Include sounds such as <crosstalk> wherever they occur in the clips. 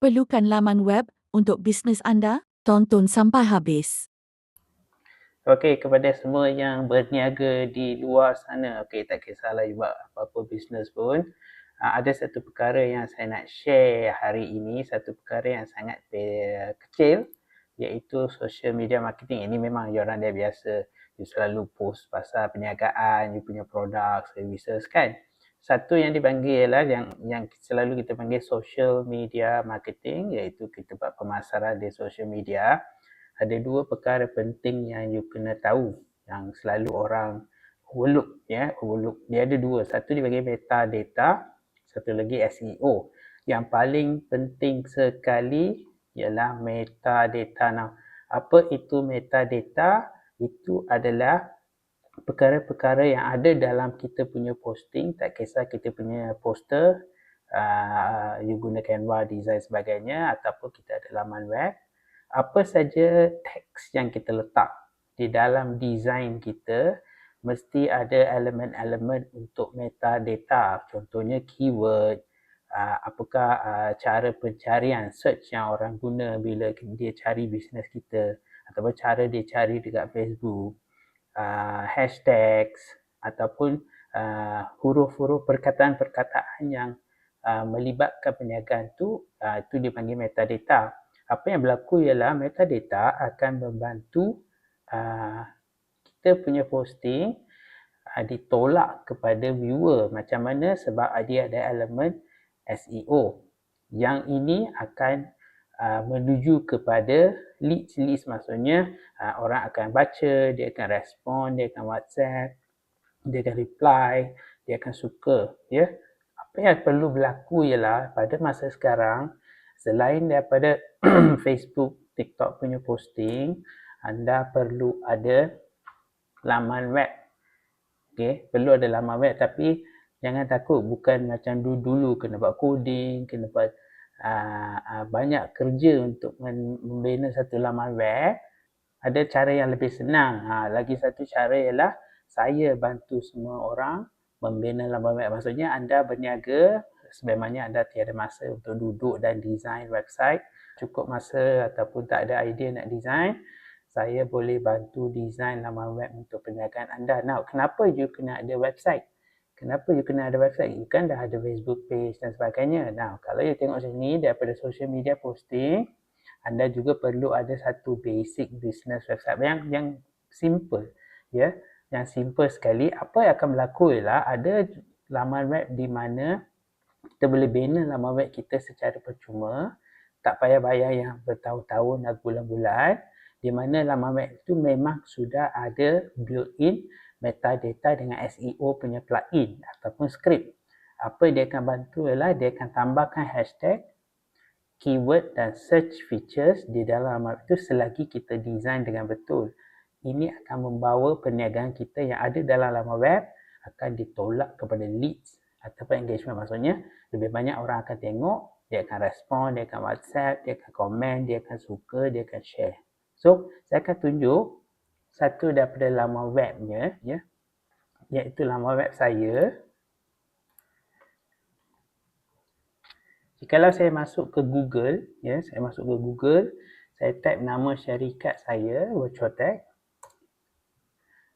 Perlukan laman web untuk bisnes anda? Tonton sampai habis. Okey, kepada semua yang berniaga di luar sana, okey tak kisahlah you buat apa-apa bisnes pun, uh, ada satu perkara yang saya nak share hari ini, satu perkara yang sangat kecil iaitu social media marketing. Ini memang orang dah biasa, you selalu post pasal perniagaan, you punya produk, services kan. Satu yang dipanggil ialah yang yang selalu kita panggil social media marketing iaitu kita buat pemasaran di social media. Ada dua perkara penting yang you kena tahu yang selalu orang overlook ya overlook. Dia ada dua. Satu dia metadata satu lagi SEO yang paling penting sekali ialah metadata. Now apa itu metadata? Itu adalah perkara-perkara yang ada dalam kita punya posting tak kisah kita punya poster uh, you guna Canva design sebagainya ataupun kita ada laman web apa saja teks yang kita letak di dalam design kita mesti ada elemen-elemen untuk metadata. Contohnya keyword uh, apakah uh, cara pencarian search yang orang guna bila dia cari bisnes kita ataupun cara dia cari dekat Facebook uh, hashtags ataupun uh, huruf-huruf perkataan-perkataan yang uh, melibatkan perniagaan tu uh, itu dipanggil metadata. Apa yang berlaku ialah metadata akan membantu uh, kita punya posting uh, ditolak kepada viewer. Macam mana? Sebab dia ada elemen SEO yang ini akan uh, menuju kepada leads leads maksudnya uh, orang akan baca dia akan respon dia akan WhatsApp dia akan reply dia akan suka ya apa yang perlu berlaku ialah pada masa sekarang selain daripada <clears throat> Facebook, TikTok punya posting, anda perlu ada laman web. Okay, perlu ada laman web tapi jangan takut bukan macam dulu-dulu kena buat coding, kena buat uh, uh, banyak kerja untuk membina satu laman web. Ada cara yang lebih senang. Ha, lagi satu cara ialah saya bantu semua orang membina laman web. Maksudnya anda berniaga sebenarnya anda tiada masa untuk duduk dan design website cukup masa ataupun tak ada idea nak design saya boleh bantu design laman web untuk perniagaan anda now kenapa you kena ada website kenapa you kena ada website? You kan dah ada Facebook page dan sebagainya. Now kalau you tengok sini daripada social media posting anda juga perlu ada satu basic business website yang yang simple ya. Yeah? yang simple sekali. Apa yang akan berlaku ialah ada laman web di mana kita boleh bina laman web kita secara percuma. Tak payah bayar yang bertahun-tahun dan bulan-bulan. Di mana laman web itu memang sudah ada built-in metadata dengan SEO punya plugin ataupun script. Apa dia akan bantu ialah dia akan tambahkan hashtag, keyword dan search features di dalam web itu selagi kita design dengan betul. Ini akan membawa perniagaan kita yang ada dalam laman web akan ditolak kepada leads ataupun engagement maksudnya lebih banyak orang akan tengok dia akan respon dia akan whatsapp dia akan komen dia akan suka dia akan share so saya akan tunjuk satu daripada laman webnya ya iaitu laman web saya Jikalau saya masuk ke Google, ya, saya masuk ke Google, saya type nama syarikat saya, Virtuotech.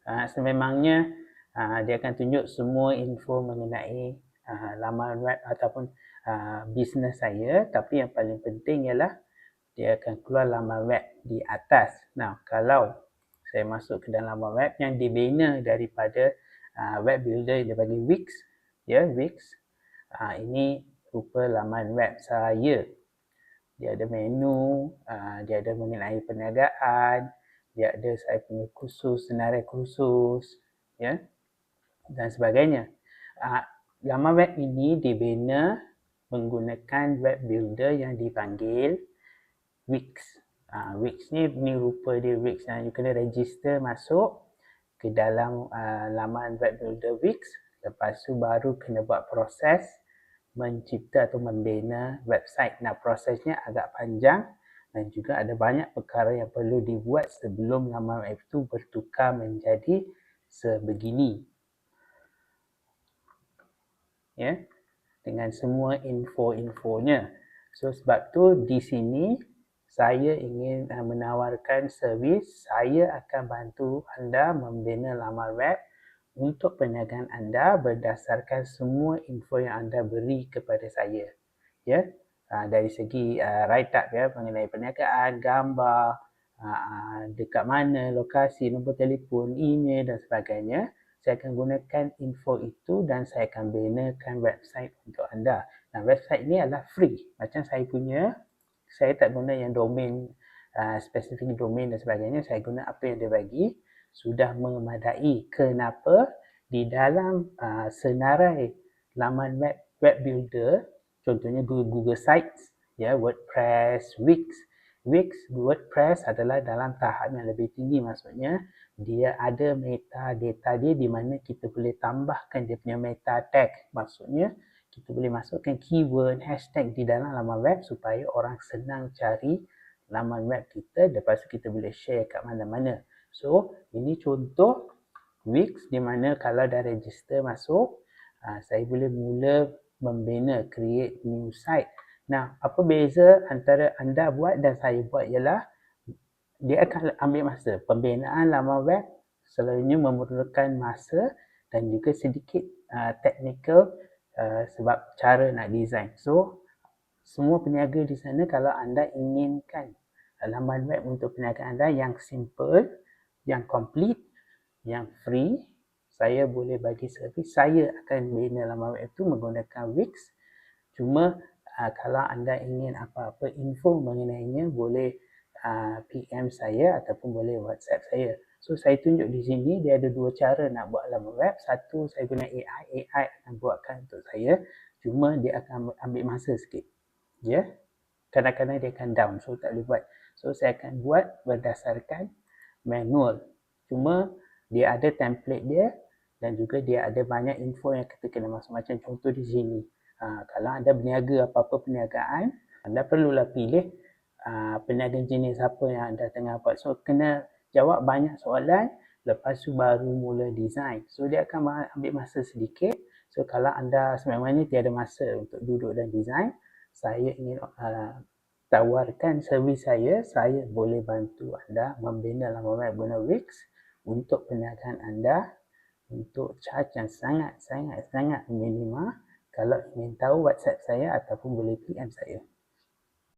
Uh, sememangnya uh, dia akan tunjuk semua info mengenai uh, laman web ataupun uh, bisnes saya tapi yang paling penting ialah dia akan keluar laman web di atas. Nah, kalau saya masuk ke dalam web yang dibina daripada uh, web builder dia bagi Wix, ya, Wix. Uh, ini rupa laman web saya. Dia ada menu, uh, dia ada mengenai perniagaan, dia ada saya punya kursus, senarai kursus, ya dan sebagainya. Uh, laman web ini dibina menggunakan web builder yang dipanggil Wix. Uh, Wix ni ni rupa dia Wix dan you kena register masuk ke dalam uh, laman web builder Wix. Lepas tu baru kena buat proses mencipta atau membina website. Nah prosesnya agak panjang dan juga ada banyak perkara yang perlu dibuat sebelum laman web itu bertukar menjadi sebegini ya dengan semua info-infonya. So sebab tu di sini saya ingin uh, menawarkan servis saya akan bantu anda membina laman web untuk perniagaan anda berdasarkan semua info yang anda beri kepada saya. Ya, uh, dari segi uh, write up ya mengenai perniagaan, gambar, uh, dekat mana, lokasi, nombor telefon, email dan sebagainya. Saya akan gunakan info itu dan saya akan binakan website untuk anda. Nah, website ini adalah free. Macam saya punya saya tak guna yang domain uh, spesifik domain dan sebagainya. Saya guna apa yang dia bagi. Sudah memadai kenapa di dalam uh, senarai laman web web builder contohnya Google, Google Sites ya WordPress Wix. Wix WordPress adalah dalam tahap yang lebih tinggi maksudnya. Dia ada meta data dia di mana kita boleh tambahkan dia punya meta tag maksudnya kita boleh masukkan keyword, hashtag di dalam laman web supaya orang senang cari laman web kita lepas tu kita boleh share kat mana-mana. So, ini contoh Wix di mana kalau dah register masuk, uh, saya boleh mula membina, create new site. Nah, apa beza antara anda buat dan saya buat ialah dia akan ambil masa. Pembinaan laman web selalunya memerlukan masa dan juga sedikit uh, technical Uh, sebab cara nak design. So, semua peniaga di sana kalau anda inginkan laman web untuk perniagaan anda yang simple, yang complete, yang free, saya boleh bagi servis. Saya akan bina laman web itu menggunakan Wix. Cuma uh, kalau anda ingin apa-apa info mengenainya, boleh uh, PM saya ataupun boleh WhatsApp saya. So saya tunjuk di sini dia ada dua cara nak buat laman web. Satu saya guna AI, AI akan buatkan untuk saya. Cuma dia akan ambil masa sikit. Ya. Yeah? Kadang-kadang dia akan down so tak boleh buat. So saya akan buat berdasarkan manual. Cuma dia ada template dia dan juga dia ada banyak info yang kita kena masuk macam contoh di sini. Ha, kalau anda berniaga apa-apa perniagaan, anda perlulah pilih uh, perniagaan jenis apa yang anda tengah buat. So kena jawab banyak soalan lepas tu baru mula design. So dia akan ambil masa sedikit. So kalau anda sebenarnya tiada masa untuk duduk dan design, saya ingin uh, tawarkan servis saya, saya boleh bantu anda membina laman web guna Wix untuk perniagaan anda untuk charge yang sangat sangat sangat minima. Kalau ingin tahu WhatsApp saya ataupun boleh PM saya.